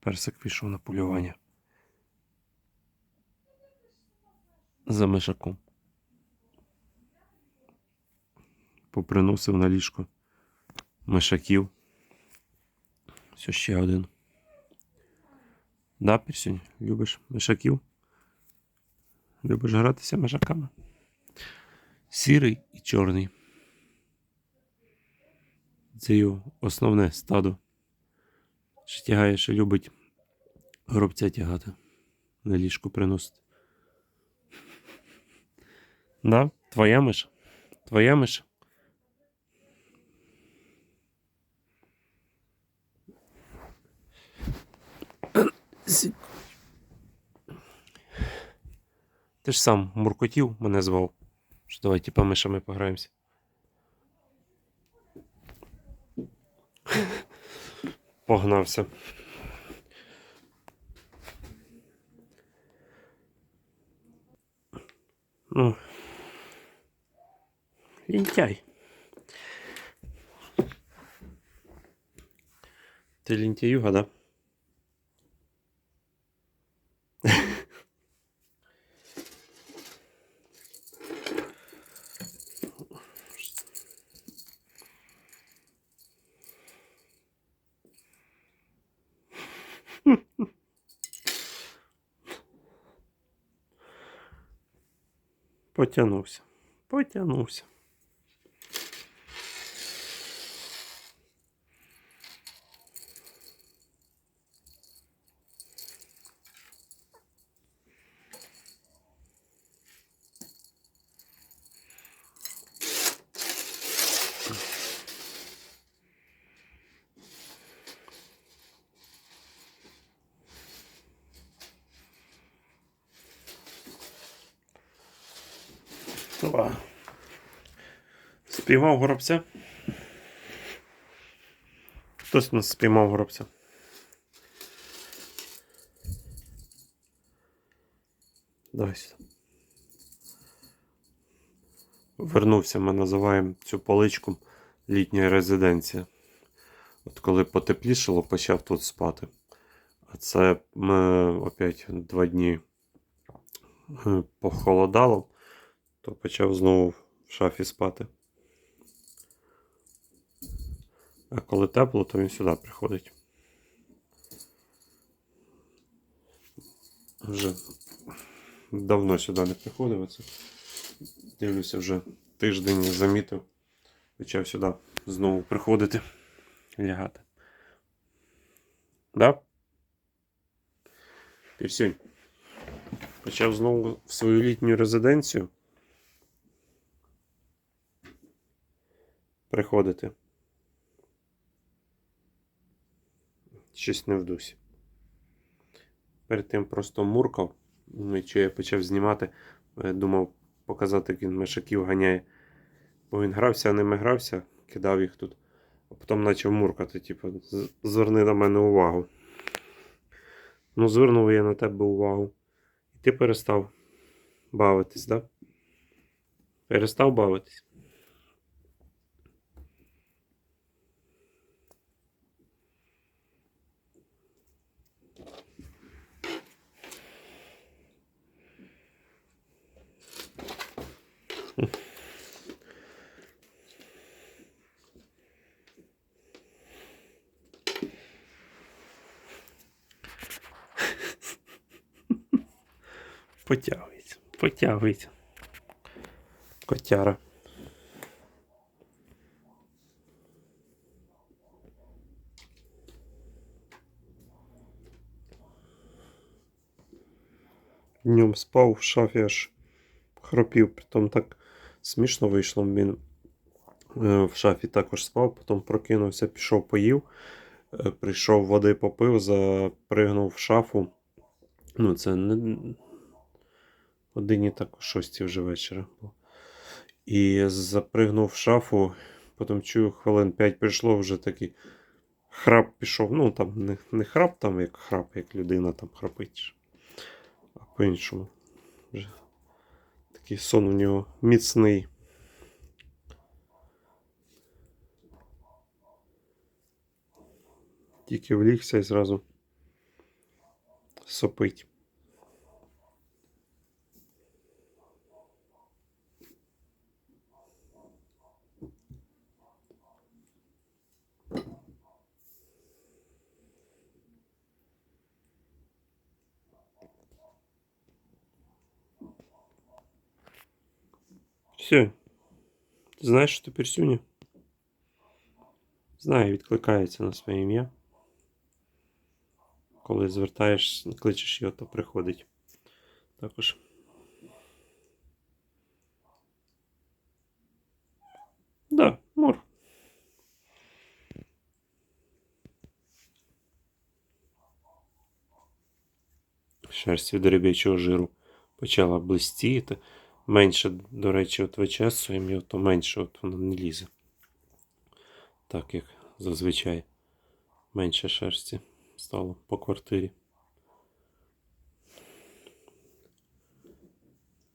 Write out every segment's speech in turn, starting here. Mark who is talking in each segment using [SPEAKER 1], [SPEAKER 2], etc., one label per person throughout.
[SPEAKER 1] Персик пішов на полювання. За мишаком. Поприносив на ліжко мишаків. Все ще один. Да, Пірсюнь, любиш мишаків? Любиш гратися мишаками? Сірий і чорний. Це його основне стадо. Що тягає, що любить горобця тягати. На ліжку приносити. Да? Твоя миша? Твоя миша? Ти ж сам муркотів мене звав. Що давай типа мишами пограємося. Погнався. Ну. Лінтяй. Ти лінтяюга, да? Потягнувся. Потягнувся. Опа. Спіймав горобця. Хтось у нас спіймав горобця. Давай сюди. Вернувся, ми називаємо цю поличку літня резиденція. От коли потеплішало, почав тут спати. А це ми опять два дні е, похолодало то почав знову в шафі спати. А коли тепло, то він сюди приходить. Вже давно сюди не приходив. Оце. Дивлюся, вже тиждень замітив. Почав сюди знову приходити, лягати. Да? Пірсюнь. Почав знову в свою літню резиденцію. Приходити. Щось не в дусі. Перед тим просто муркав, ну, що я почав знімати, е, думав показати, як він мишаків ганяє. Бо він грався, а ними грався, кидав їх тут, а потім почав муркати, типу, зверни на мене увагу. Ну, звернув я на тебе увагу. І ти перестав бавитись, так? Да? Перестав бавитись. Потягується, потягується. Котяра. Днем спав в шафі аж хропів, притом так смішно вийшло. Він е, в шафі також спав, потім прокинувся, пішов поїв, е, прийшов води попив, запригнув в шафу. Ну, це не годині так о 6 вже вечора. І запригнув в шафу, потім чую, хвилин 5 прийшло, вже такий храп пішов. Ну, там не, не храп, там як храп, як людина там храпить. А по-іншому. Вже такий сон у нього міцний. Тільки влігся і зразу сопить. Все. Ти знаєш, що ти персюня? Знаю, відкликається на своє ім'я. Коли звертаєш, кличеш його, то приходить. Також. Да, мор. Шерсть від риб'ячого жиру почала блистіти. Менше, до речі, от вичесуємо то менше от воно не лізе. Так як зазвичай менше шерсті стало по квартирі.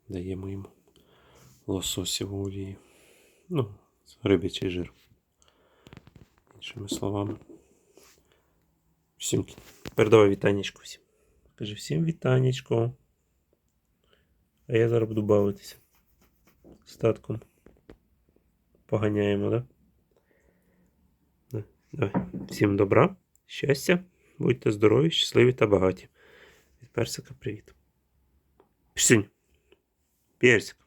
[SPEAKER 1] Даємо йому лососіву олію. Ну, рибячий жир. Іншими словами. Всім передавай вітанечко всім. Кажи всім вітанечко. А я зараз буду бавитися. Статком. Поганяємо, да? Да, Давай. Всім добра, щастя, будьте здорові, щасливі та багаті. Від персика привіт. Пшінь. Персик.